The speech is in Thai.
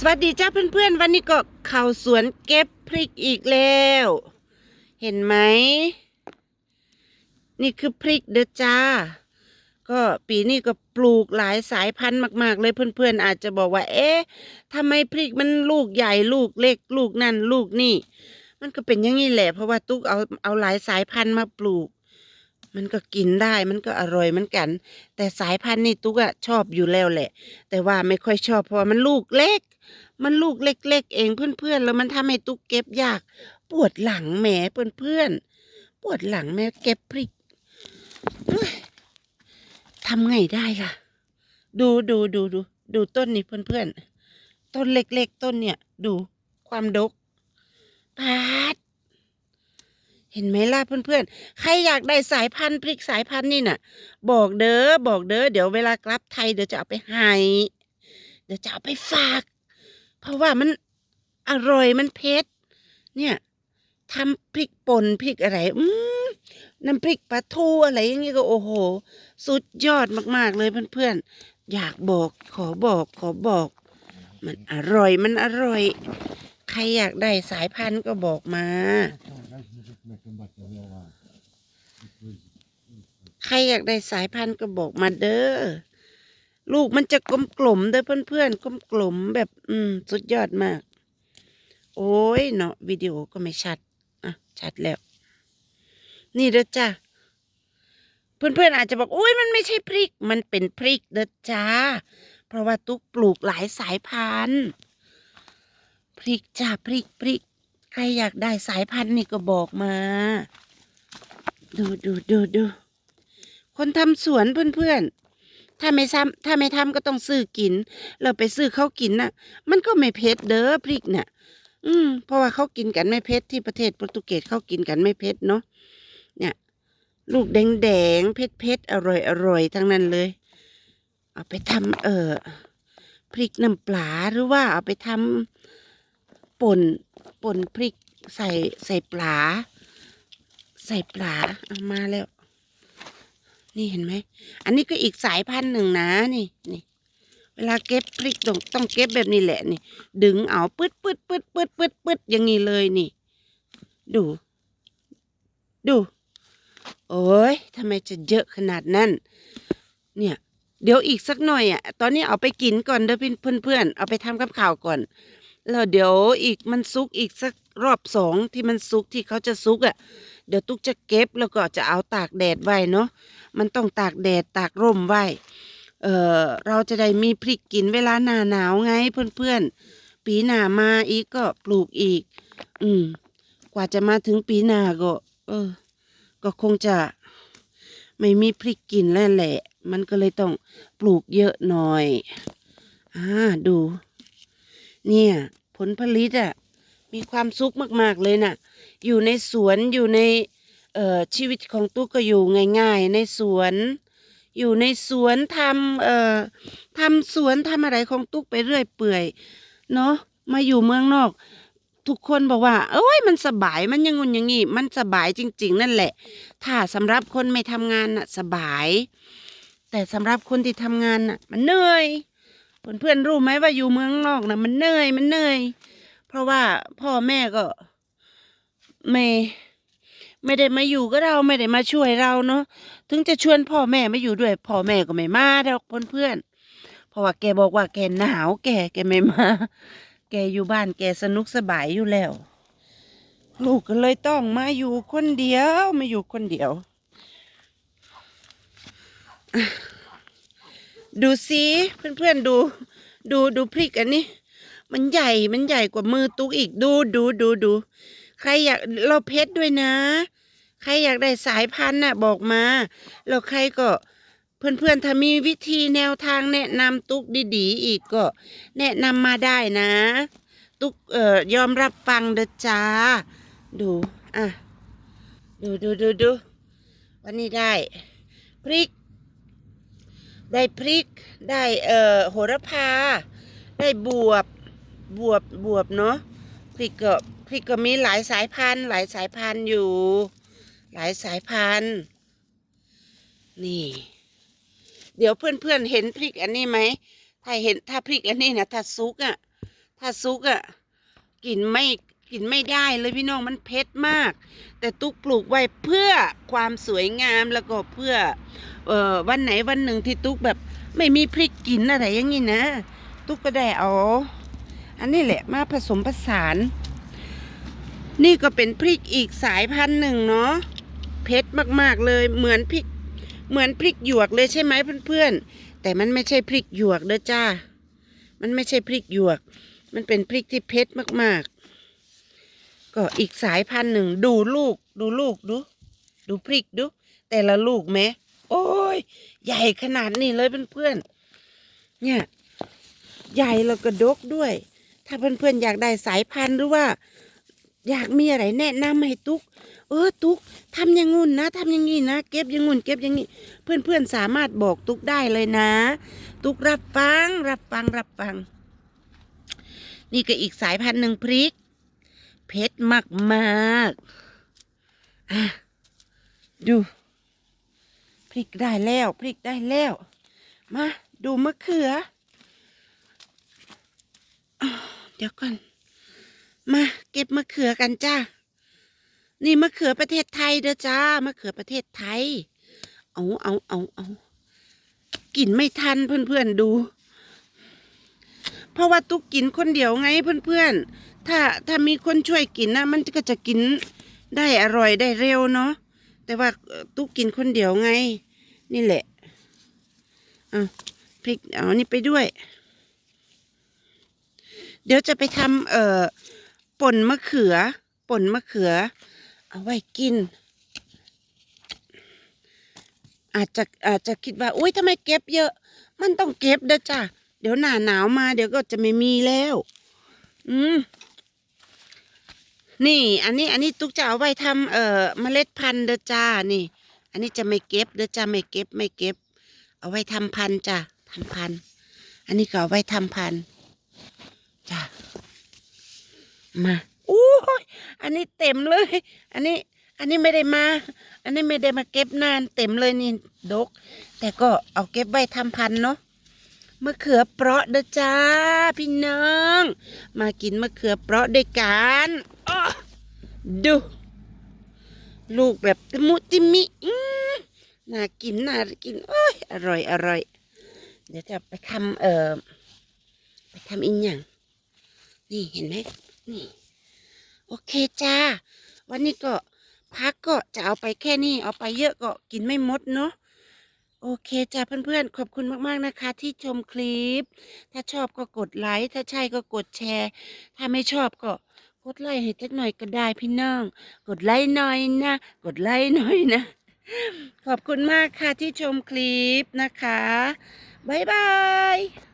สวัสดีจ้าเพื่อนๆ วันนี้ก็เข้าสวนเก็บพริกอีกแล้ว เห็นไหม นี่คือพริกเด้อจ้า ก็ปีนี้ก็ปลูกหลายสายพันธุ์มากๆ เลยเพื่อนๆ อาจจะบอกว่า เอ๊ะทำไมพริกมันลูกใหญ่ลูกเล็กลูกนั่นลูกนี่ มันก็เป็นอย่างนี้แหละ เพราะว่าตุ๊กเอาเอาหลายสายพันธุ์มาปลูก มันก็กินได้มันก็อร่อยเหมือนกัน แต่สายพันธุ์นี่ตุ๊กอะชอบอยู่แล้วแหละ แต่ว่าไม่ค่อยชอบเพราะมันลูกเล็ก มันลูกเล็ก ๆ เองเพื่อนๆแล้วมันทำให้ตุ๊กเก็บยาก ปวดหลังแหมเพื่อนๆปวดหลังแม่เก็บพริกทำไงได้ล่ะ ดูดูดูดูดูต้นนี่เพื่อนๆต้นเล็กๆต้นเนี่ย ดูความดกปาด เห็นไหมล่ะเพื่อนๆ ใครอยากได้สายพันธุ์พริกสายพันธุ์นี่น่ะ บอกเด้อบอกเด้อเดี๋ยวเวลากลับไทยเดี๋ยวจะเอาไปให้เดี๋ยวจะเอาไปฝาก เพราะว่ามันอร่อยมันเผ็ดเนี่ยทำพริกป่นพริกอะไร อืมน้ำพริกปลาทูอะไรอย่างงี้ก็โอ้โห สุดยอดมากๆเลยเพื่อนๆ อยากบอกขอบอกขอบอก มันอร่อยมันอร่อย ใครอยากได้สายพันธุ์ก็บอกมา ใครอยากได้สายพันธุ์ก็บอกมาเด้อ ลูกมันจะกลมกลมเด้อเพื่อนๆกลมกลมแบบ อืม สุดยอดมาก โอ้ยเนาะวิดีโอก็ไม่ชัด อะ ชัดแล้ว นี่เด้อจ้าเพื่อนๆอาจจะบอกโอ้ยมันไม่ใช่พริก มันเป็นพริกเด้อจ้า เพราะว่าตุ๊กปลูกหลายสายพันธุ์พริกจ้าพริกพริกใครอยากได้สายพันธุ์นี่ก็บอกมา ดูดูดูดู คนทำสวนเพื่อนๆ ถ้าไม่ซ้ำถ้าไม่ทำก็ต้องซื้อกิน เราไปซื้อเขากินน่ะ มันก็ไม่เผ็ดเด้อพริกน่ะ อืม เพราะว่าเขากินกันไม่เผ็ดที่ประเทศโปรตุเกสเขากินกันไม่เผ็ดเนาะ เนี่ย ลูกแดงๆ เผ็ดๆ อร่อยอร่อยทั้งนั้นเลย เอาไปทำเอ่อพริกน้ำปลาหรือว่าเอาไปทำป่นป่นพริกใส่ใส่ปลา ใส่ปลาเอามาแล้ว นี่เห็นไหม อันนี้ก็อีกสายพันธุ์หนึ่งนะนี่นี่ เวลาเก็บพริกต้องต้องเก็บแบบนี้แหละนี่ ดึงเอาปืดปืดปืดปืดปืดปืดอย่างนี้เลยนี่ ดู ดู โอ้ยทำไมจะเยอะขนาดนั้น เนี่ยเดี๋ยวอีกสักหน่อยอะ ตอนนี้เอาไปกินก่อนเด้อเพื่อนเพื่อนเอาไปทำกับข้าวก่อน แล้วเดี๋ยวอีกมันซุกอีกสัก รอบสองที่มันซุกที่เขาจะซุกอะ เดี๋ยวตุ๊กจะเก็บแล้วก็จะเอาตากแดดไว้เนาะมันต้องตากแดดตากร่มไว้เออเราจะได้มีพริกกินเวลาหน้าหนาวไงเพื่อนๆ ปีหน้ามาอีกก็ปลูกอีก อืม กว่าจะมาถึงปีหน้าก็ เออ ก็คงจะไม่มีพริกกินแล้วแหละ มันก็เลยต้องปลูกเยอะหน่อย อ่าดู เนี่ย ผลผลิตอะ่ะ มีความสุขมากๆเลยน่ะ อยู่ในสวนอยู่ในเอ่อชีวิตของตุ๊กก็อยู่ง่าย ๆ ในสวน อยู่ในสวนทำเอ่อทำสวนทำอะไรของตุ๊กไปเรื่อยเปื่อยเนาะมาอยู่เมืองนอก ทุกคนบอกว่าเอ้ยมันสบายมันยังงุนอย่างงี้มันสบายจริง ๆ นั่นแหละ ถ้าสำหรับคนไม่ทำงานน่ะสบาย แต่สำหรับคนที่ทำงานน่ะ มันเหนื่อยเพื่อนๆรู้ไหมว่าอยู่เมืองนอกน่ะมันเหนื่อยมันเหนื่อย เพราะว่าพ่อแม่ก็ไม่ไม่ได้มาอยู่กับเราไม่ได้มาช่วยเราเนาะถึงจะชวนพ่อแม่มาอยู่ด้วย พ่อแม่ก็ไม่มาดอกเพื่อนๆเพราะว่าแกบอกว่าแกหนาว แกแกไม่มา แกอยู่บ้านแกสนุกสบายอยู่แล้ว ลูกก็เลยต้องมาอยู่คนเดียวมาอยู่คนเดียว ดูสิเพื่อนๆดู ดูดูพริกอันนี้ มันใหญ่มันใหญ่กว่ามือตุ๊กอีกดูดูดูดูใครอยากเราเพชรด้วยนะ ใครอยากได้สายพันธุ์น่ะบอกมาแล้วใครก็เพื่อนๆถ้ามีวิธีแนวทางแนะนำตุ๊กดีๆ อีกก็ แนะนำมาได้นะ ตุ๊กเอ่อยอมรับฟังเด้อจ้า ดูอะดูดูดูดูวันนี้ได้ พริก ได้พริกได้เอ่อโหระพา ได้บวบ บวบบวบเนาะพริกก็พริกก็มีหลายสายพันธุ์หลายสายพันธุ์อยู่ หลายสายพันธุ์นี่ เดี๋ยวเพื่อนๆเห็นพริกอันนี้ไหมถ้าเห็นถ้าพริกอันนี้นะถ้าซุกอะ่ะถ้าซุกอะ่ะกินไม่กินไม่ได้เลยพี่น้องมันเผ็ดมาก แต่ตุ๊กปลูกไว้เพื่อความสวยงามแล้วก็เพื่อเอ่อวันไหนวันหนึ่งที่ตุ๊กแบบไม่มีพริกกินอะไรอย่างนี้นะ ตุ๊กก็ได้เอา อันนี้แหละมาผสมผสาน นี่ก็เป็นพริกอีกสายพันธุ์หนึ่งเนาะเผ็ดมากๆเลยเหมือนพริก เหมือนพริกหยวกเลยใช่ไหมเพื่อนๆแต่มันไม่ใช่พริกหยวกเด้อจ้า มันไม่ใช่พริกหยวก มันเป็นพริกที่เผ็ดมากๆ ก็อีกสายพันธุ์หนึ่งดูลูกดูลูกดู ดูพริกดู แต่ละลูกแม้โอ้ยใหญ่ขนาดนี้เลยเพื่อนๆเนี่ย ใหญ่แล้วก็ดกด้วย ถ้าเพื่อนๆอยากได้สายพันธุ์หรือว่า อยากมีอะไรแนะนำให้ตุ๊กเออตุ๊กทำอย่างงู้นนะทำอย่างงี้นะ เก็บอย่างงู้นเก็บอย่างงี้ เพื่อนๆสามารถบอกตุ๊กได้เลยนะ ตุ๊กรับฟัง รับฟังรับฟัง นี่ก็อีกสายพันธุ์หนึ่งพริกเผ็ดมากมากๆอะดูพริกได้แล้วพริกได้แล้ว มา ดูมะเขือาวเดี๋ยวก่อน มาเก็บมะเขือกันจ้า นี่มะเขือประเทศไทยเด้อจ้ามะเขือประเทศไทย เอาเอาเอาเอากินไม่ทันเพื่อนๆดู เพราะว่าตุ๊กกินคนเดียวไงเพื่อนๆ ถ้าถ้ามีคนช่วยกินนะมันก็จะกินได้อร่อยได้เร็วเนาะ แต่ว่าตุ๊กกินคนเดียวไง นี่แหละอะพริกเอานี่ไปด้วย เดี๋ยวจะไปทำเอ่อป่นมะเขือ ป่นมะเขือ เอาไว้กิน อาจจะอาจจะคิดว่าอุ้ยทำไมเก็บเยอะ มันต้องเก็บเด้อจ้ะเดี๋ยวหน้าหนาวมา เดี๋ยวก็จะไม่มีแล้ว อืมนี่ อันนี้ อันนี้ตุ๊กจะเอาไว้ทำเอ่อเมล็ดพันธุ์เด้อจ้านี่ อันนี้จะไม่เก็บเด้อจ้าไม่เก็บไม่เก็บ เอาไว้ทำพันธุ์จ้ะทำพันธุ์อันนี้ก็เอาไว้ทำพันธุ์ จ้ะมาอู้ยอันนี้เต็มเลย อันนี้ อันนี้ไม่ได้มา อันนี้ไม่ได้มาเก็บนาน เต็มเลยนี่ดก แต่ก็เอาเก็บไว้ทำพันธุ์เนาะมะเขือเปราะเด้อจ้า พี่น้อง มากินมะเขือเปราะด้วยกันอ้อดู ลูกแบบตะมุติมิอื้อน่ากินน่ากินโอ้ยอร่อยอร่อย เดี๋ยวจะไปทำเอ่อไปทำอีกอย่าง นี่เห็นไหมนี่โอเคจ้า วันนี้ก็พักก็จะเอาไปแค่นี้ เอาไปเยอะก็กินไม่หมดเนาะโอเคจ้าเพื่อนๆ ขอบคุณมากๆนะคะ ที่ชมคลิป ถ้าชอบก็กดไลค์ ถ้าใช่ก็กดแชร์ ถ้าไม่ชอบก็กดไลค์ให้จักหน่อยก็ได้พี่น้อง กดไลค์หน่อยนะ กดไลค์หน่อยนะ ขอบคุณมากค่ะที่ชมคลิปนะคะ บ๊ายบาย